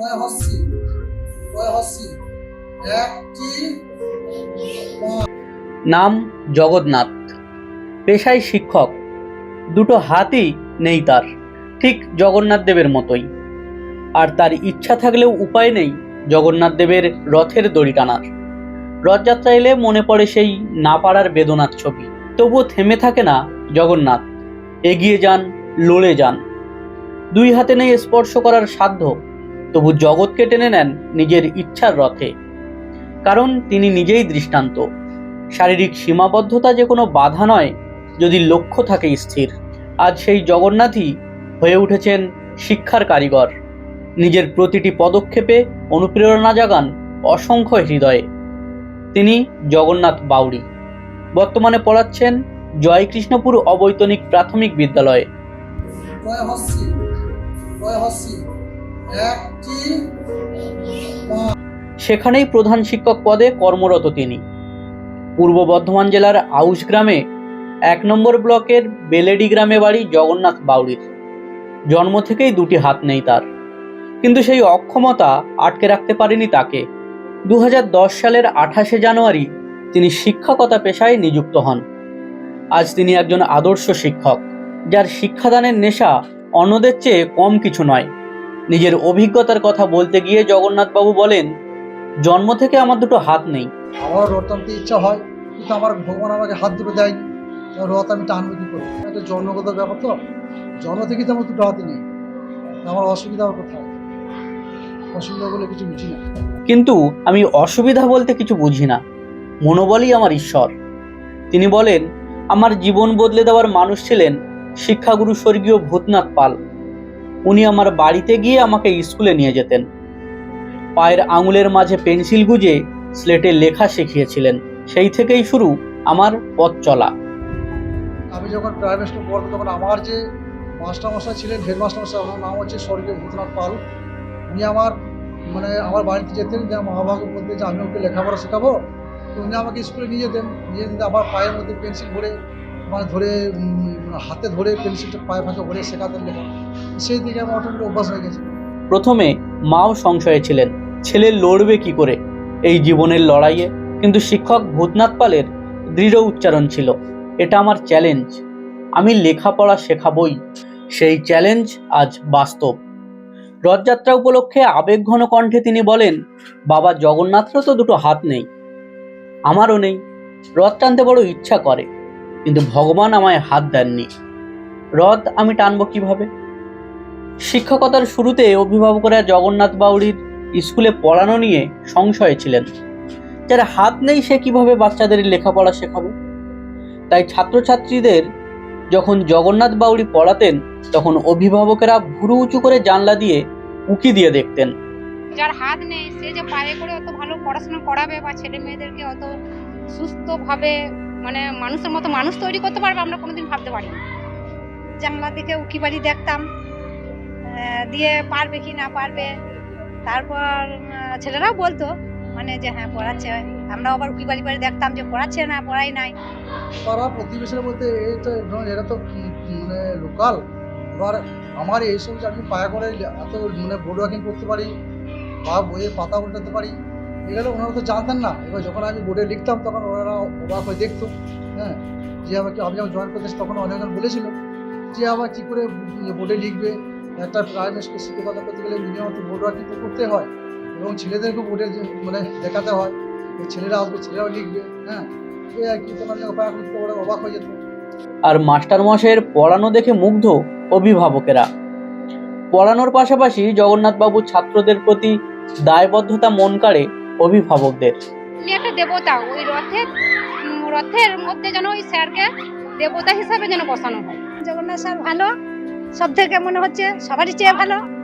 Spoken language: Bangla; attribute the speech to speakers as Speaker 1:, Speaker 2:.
Speaker 1: হস্যি হস্যি একটি
Speaker 2: নাম জগন্নাথ। পেশায় শিক্ষক। দুটো হাতই নেই তার। ঠিক জগন্নাথ দেবের মতোই। আর তার ইচ্ছা থাকলেও উপায় নেই জগন্নাথ দেবের রথের দড়ি টানার। রথযাত্রা এলে মনে পড়ে সেই না পারার বেদনার ছবি। তবুও থেমে থাকে না জগন্নাথ। এগিয়ে যান, লড়ে যান। দুই হাতে নেই স্পর্শ করার সাধ্য। তবু জগৎকে টেনে নেন নিজের ইচ্ছার রথে। কারণ তিনি নিজেই দৃষ্টান্ত। শারীরিক সীমাবদ্ধতা যে কোনো বাধা নয়, যদি লক্ষ্য থাকে স্থির। আজ সেই জগন্নাথই হয়ে উঠেছেন শিক্ষার কারিগর। নিজের প্রতিটি পদক্ষেপে অনুপ্রেরণা জাগান অসংখ্য হৃদয়ে। তিনি জগন্নাথ বাউড়ি। বর্তমানে পড়াচ্ছেন জয়কৃষ্ণপুর অবৈতনিক প্রাথমিক বিদ্যালয়ে। সেখানেই প্রধান শিক্ষক পদে কর্মরত তিনি। পূর্ব বর্ধমান জেলার আউশ গ্রামে এক নম্বর ব্লকের বেলেডি গ্রামে বাড়ি জগন্নাথ বাউড়ির জন্ম থেকেই দুটি হাত নেই তার। কিন্তু সেই অক্ষমতা আটকে রাখতে পারেনি তাকে। দু হাজার দশ সালের আঠাশে জানুয়ারি তিনি শিক্ষকতা পেশায় নিযুক্ত হন। আজ তিনি একজন আদর্শ শিক্ষক, যার শিক্ষাদানের নেশা অন্যদের চেয়ে কম কিছু নয়। নিজের অভিজ্ঞতার কথা বলতে গিয়ে জগন্নাথবাবু বলেন জন্ম থেকে আমার দুটো হাত নেই।
Speaker 1: আমার রথ ইচ্ছা হয় কিন্তু আমার ভগবান আমাকে হাত দুটো দেয়নি। রথ আমি টানবো কি করে? এটা জন্মগত ব্যাপার তো। জন্ম থেকে তো আমার দুটো হাতে নেই। আমার অসুবিধা আমার কোথায়? অসুবিধা বলে কিছু বুঝি না।
Speaker 2: কিন্তু আমি অসুবিধা বলতে কিছু বুঝি না। মনোবলই আমার ঈশ্বর। তিনি বলেন আমার জীবন বদলে দেওয়ার মানুষ ছিলেন শিক্ষাগুরু স্বর্গীয় ভূতনাথ পাল। উনি আমার বাড়িতে গিয়ে আমাকে স্কুলে নিয়ে যেতেন। পায়ের আঙুলের মাঝে পেন্সিল গুজে স্লেটে লেখা শিখিয়েছিলেন। সেই থেকেই শুরু আমার পথ চলা।
Speaker 1: আমি যখন প্রাইমারি স্কুল পড়তাম তখন আমার যে মাস্টারমশাই ছিলেন হেডমাস্টার মশাই ওনার নাম হচ্ছে স্বর্গীয় ভূতনাথ পাল। উনি আমার মানে আমার বাড়িতে যেতেন, যে মহাভাগ্য বলতে যে আমি ওকে লেখাপড়া শেখাবো, তো উনি আমাকে স্কুলে নিয়ে যেতেন। নিয়ে যেতে আমার পায়ের মধ্যে পেন্সিল ভরে মানে ধরে হাতে ধরে পেন্সিলটা পায়ে ফাঁকে ভরে শেখাতেন লেখা সেই থেকে আমার অটোমেটিক অভ্যাস হয়ে গেছে।
Speaker 2: প্রথমে মাও সংশয়ে ছিলেন, ছেলে লড়বে কি করে? এই জীবনের লড়াইয়ে কিন্তু শিক্ষক ভূতনাথ পালের দৃঢ় উচ্চারণ ছিল, এটা আমার চ্যালেঞ্জ আমি লেখাপড়া শেখাবই, সেই চ্যালেঞ্জ আজ বাস্তব। রথযাত্রা উপলক্ষে আবেগঘন কণ্ঠে তিনি বলেন, বাবা জগন্নাথেরও তো দুটো হাত নেই, আমারও নেই, রথ টানতে বড় ইচ্ছা করে। কিন্তু ভগবান আমায় হাত দেননি। রথ আমি টানব কীভাবে? শিক্ষকতার শুরুতে অভিভাবকরা জগন্নাথ বাউড়ির স্কুলে পড়ানো নিয়ে সংশয়ে ছিলেন। যার হাত নেই সে কীভাবে বাচ্চাদের লেখাপড়া শেখাবে? তাই ছাত্রছাত্রীদের যখন জগন্নাথ বাউড়ি পড়াতেন, তখন অভিভাবকেরা ভুরু উঁচু করে জানলা দিয়ে উকি দিয়ে দেখতেন।
Speaker 3: যার হাত নেই, সে যে পায়ে করে অত ভালো পড়াশোনা করাবে বা ছেলে মেয়েদেরকে অত সুস্থভাবে মানে মানুষের মতো মানুষ তৈরি করতে পারবে আমরা কোনোদিন ভাবতে পারি না জানলা দিকে উকি বাড়ি দেখতাম দিয়ে পারবে কি না পারবে। তারপর ছেলেরাও বলতো মানে যে হ্যাঁ পড়াচ্ছে। আমরা আবার উকি বাড়ি বাড়ি দেখতাম যে পড়াচ্ছে না পড়াই নাই।
Speaker 1: পাড়া প্রতিবেশীরা বলতে এটা ধরুন, এরা তো মানে লোকাল এবার আমার এইসব যে আমি পায়া করে এত মানে বোর্ড ওয়ার্কিং করতে পারি, বা বইয়ের পাতা উল্টাতে পারি এগুলো ওনারা তো জানতেন না। এবার যখন আমি বোর্ডে লিখতাম, তখন ওনারা অবাক হয়ে দেখতো হ্যাঁ যে আমাকে, আমি যখন জয়েন করতে তখন অনেকজন বলেছিল যে আবার কী করে বোর্ডে লিখবে। একটা প্রাইমারি স্কুল শিক্ষকতা করতে গেলে মিনিমাম তো বোর্ড ওয়ার্কিং তো করতে হয় এবং ছেলেদেরকে বোর্ডে মানে দেখাতে হয় ছেলেরা আসবে, ছেলেরাও লিখবে হ্যাঁ এই আর কি অবাক হতো ওরা অবাক হয়ে যেত।
Speaker 2: আর মাস্টারমশাইয়ের পড়ানো দেখে মুগ্ধ অভিভাবকেরা। পড়ানোর পাশাপাশি জগন্নাথবাবু ছাত্রদের প্রতি দায়বদ্ধতা মন কাড়ে অভিভাবকদের।
Speaker 3: উনি একটা দেবতা ওই রথের রথের মধ্যে যেন ওই স্যারকে দেবতা হিসাবে যেন বসানো হয়। জগন্নাথ স্যার ভালো সব থেকে মনে হচ্ছে সবারই চেয়ে ভালো।